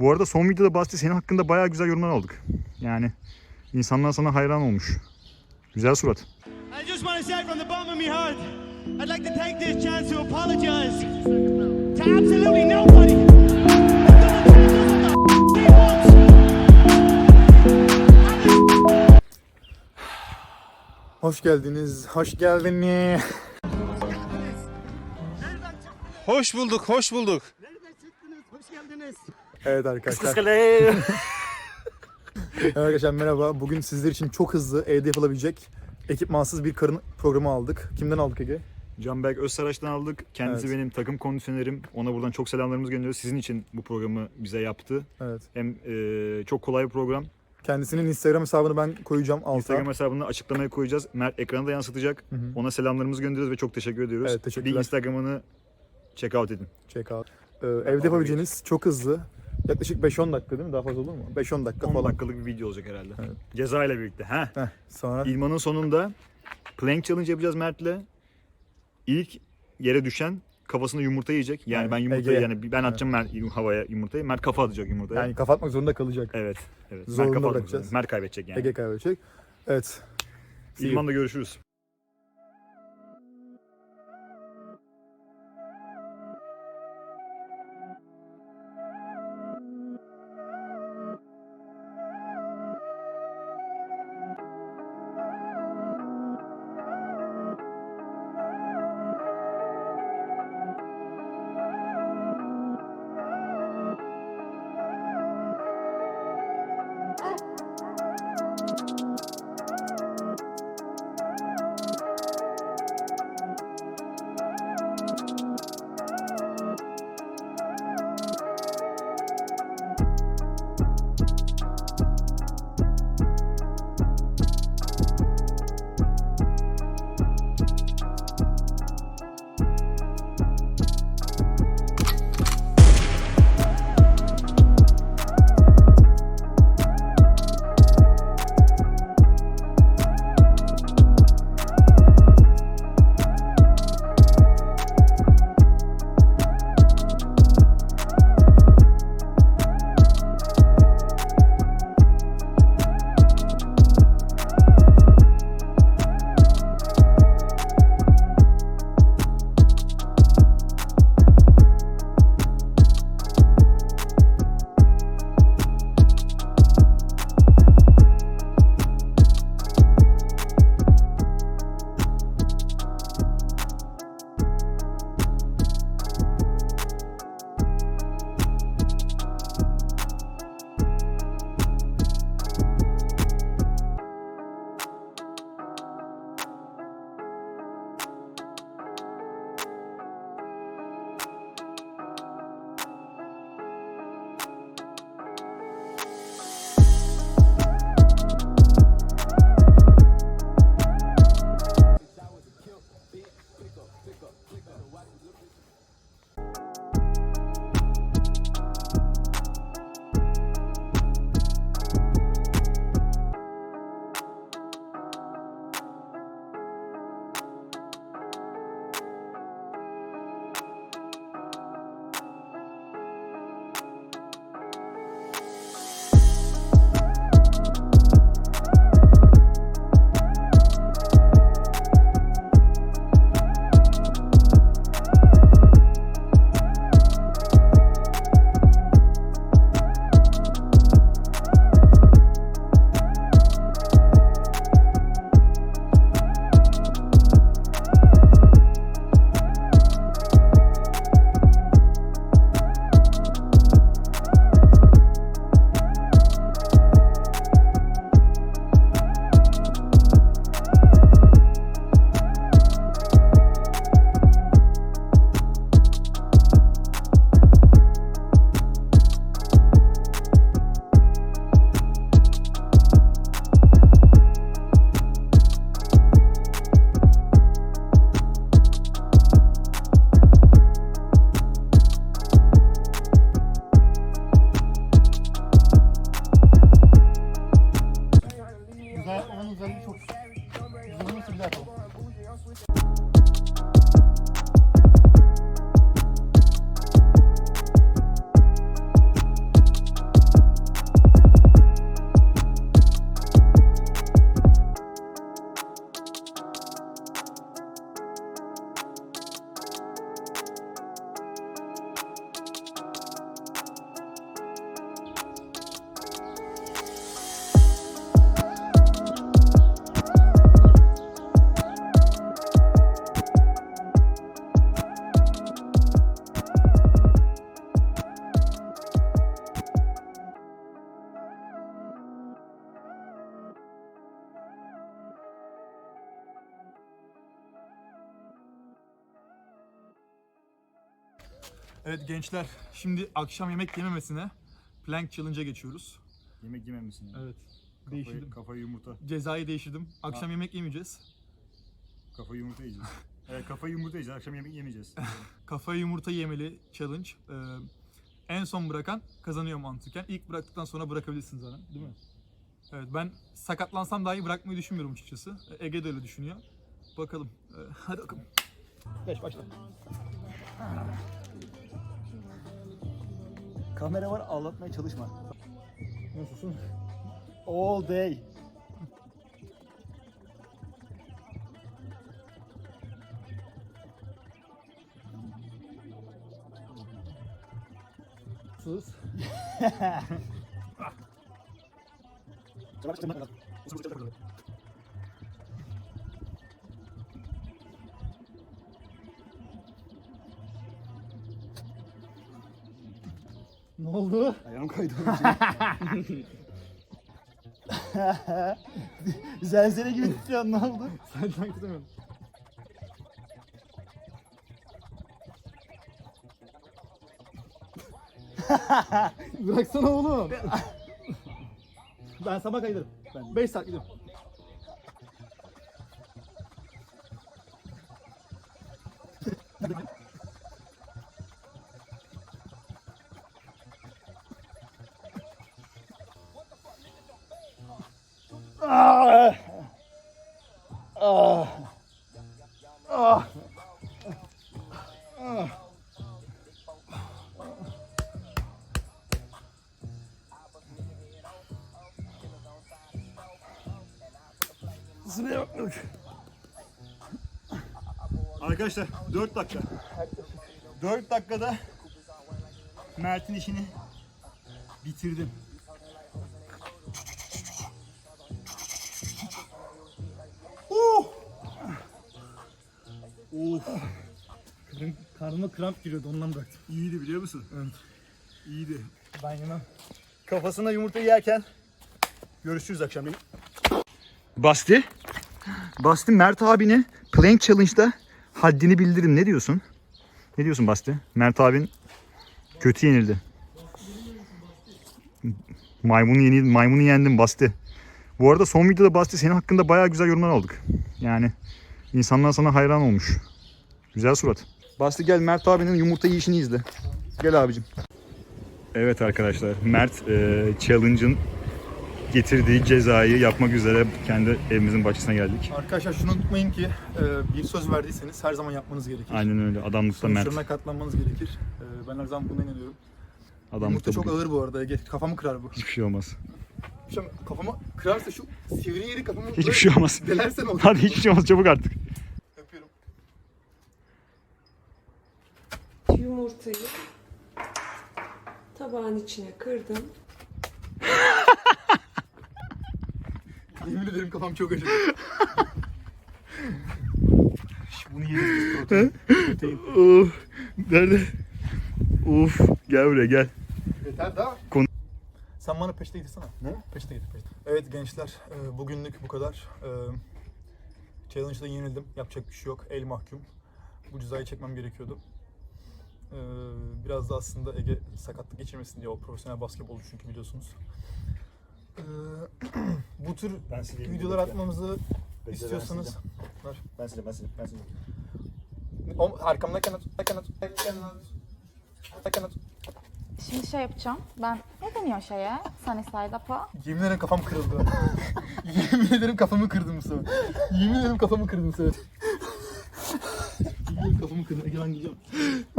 Bu arada son videoda Basti senin hakkında bayağı güzel yorumlar aldık. Yani insanlar sana hayran olmuş. Güzel surat. I just want to say from the bottom of my heart, I'd like to take this chance to apologize to absolutely nobody. Hoş geldiniz, hoş geldiniz. Hoş bulduk, hoş bulduk. Evet arkadaşlar. evet arkadaşlar merhaba. Bugün sizler için çok hızlı evde yapılabilecek ekipmansız bir karın programı aldık. Kimden aldık Ege? Canberk Özsaraç'tan aldık. Kendisi Evet. benim takım kondisyonerim. Ona buradan çok selamlarımızı gönderiyoruz. Sizin için bu programı bize yaptı. Evet. Hem e, çok kolay bir program. Kendisinin Instagram hesabını ben koyacağım alta. Instagram hesabını açıklamaya koyacağız. Mert ekrana da yansıtacak. Hı hı. Ona selamlarımızı gönderiyoruz ve çok teşekkür ediyoruz. Evet, teşekkürler. Bir Instagram'ını check out edin. Check out. Ee, evde yapabileceğiniz çok hızlı. Yaklaşık 5-10 dakika değil mi? Daha fazla olur mu? 5-10 dakika 10 falan. dakikalık bir video olacak herhalde. Evet. Ceza ile birlikte. Heh. Heh, sonra İlmanın sonunda plank challenge yapacağız Mert'le. İlk yere düşen kafasında yumurta yiyecek. Yani Yani ben yumurtayı Ege'ye. yani ben atacağım Mert havaya yumurtayı. Mert kafa atacak yumurtaya. yani kapatmak zorunda kalacak. Evet. Evet. Zorunda Mert kafa atmak bırakacağız. Mert kaybedecek yani. Ege kaybedecek. Evet. See you. İlman'la görüşürüz. Evet gençler, şimdi akşam yemek yememesine plank challenge'a geçiyoruz. Yemek yememişsin. Yani. Evet. Kafayı, Değiştirdim. kafayı yumurta. Cezayı değiştirdim. Akşam yemek yemeyeceğiz. Kafayı yumurta yiyeceğiz. evet kafayı yumurta yiyeceğiz. Akşam yemek yemeyeceğiz. Kafayı yumurta yemeli challenge. Ee, en son bırakan kazanıyor mantıken. İlk bıraktıktan sonra bırakabilirsin zaten, değil mi? Evet, ben sakatlansam dahi bırakmayı düşünmüyorum açıkçası. Ee, Ege de öyle düşünüyor. Bakalım. Ee, hadi bakalım. Geç başla. Kamera var ağlatmaya çalışma. Nasılsın? All day. Sus. Ne oldu? Ayağım kaydı onun için. Zelzele gibi titriyor ne oldu? Sen sanki tutamadım. Bıraksana oğlum. ben sabah kaydarım. Ben 5 saat gidiyorum. Arkadaşlar 4 dakika. 4 dakikada Mert'in işini bitirdim. Oh! Of. Karnıma kramp giriyordu ondan bıraktım. İyiydi biliyor musun? Evet. İyiydi. Ben yemem. Kafasına yumurta yerken görüşürüz akşam. Basti. Basti Mert abine Plank Challenge'da haddini bildirin. Ne diyorsun? Ne diyorsun Basti? Mert abin kötü yenildi. Maymunu yeni maymunu yendim Basti. Bu arada son videoda Basti senin hakkında bayağı güzel yorumlar aldık. Yani insanlar sana hayran olmuş. Güzel surat. Basti gel Mert abinin yumurta yiyişini izle. Gel abicim. Evet arkadaşlar Mert e, Challenge'ın getirdiği cezayı yapmak üzere kendi evimizin bahçesine geldik. Arkadaşlar şunu unutmayın ki e, bir söz verdiyseniz her zaman yapmanız gerekir. Aynen öyle adamlıkta Mert. Sonuçlarına katlanmanız gerekir. E, ben her zaman buna inanıyorum. Yumurta Adamlıkta çok bugün ağır bu arada. Ege. Kafamı kırar bu. hiçbir şey olmaz. Şu an kafama kırarsa şu sivri yeri kafamı Hiçbir şey olmaz. delersen olur. Hadi hiçbir şey olmaz çabuk artık. Öpüyorum. Yumurtayı tabağın içine kırdım. Yemin ederim kafam çok acıdı. Bunu yeriz Of. Nerede? Of. Gel buraya gel. Yeter daha. Konu- Sen bana peşte getirsene. Ne? Peşte getir peşte. Evet gençler e, bugünlük bu kadar. E, Challenge'da yenildim. Yapacak bir şey yok. El mahkum. Bu cezayı çekmem gerekiyordu. E, biraz da aslında Ege sakatlık geçirmesin diye o profesyonel basketbolcu çünkü biliyorsunuz. E, bu tür Ben sileyim, videolar bekle. atmamızı ben istiyorsanız. Ben sileyim ben sileyim ben sileyim. O, arkamdayken at, arkamdayken at, arkamdayken at, arkamdayken at. Şimdi şey yapacağım. Ben ne deniyor şeye? Sunny side up'a. Yemin ederim kafam kırıldı. Yemin ederim kafamı kırdım bu sefer. Yemin ederim kafamı kırdım bu sefer. Yemin ederim kafamı kırdım. Ege ben gideceğim.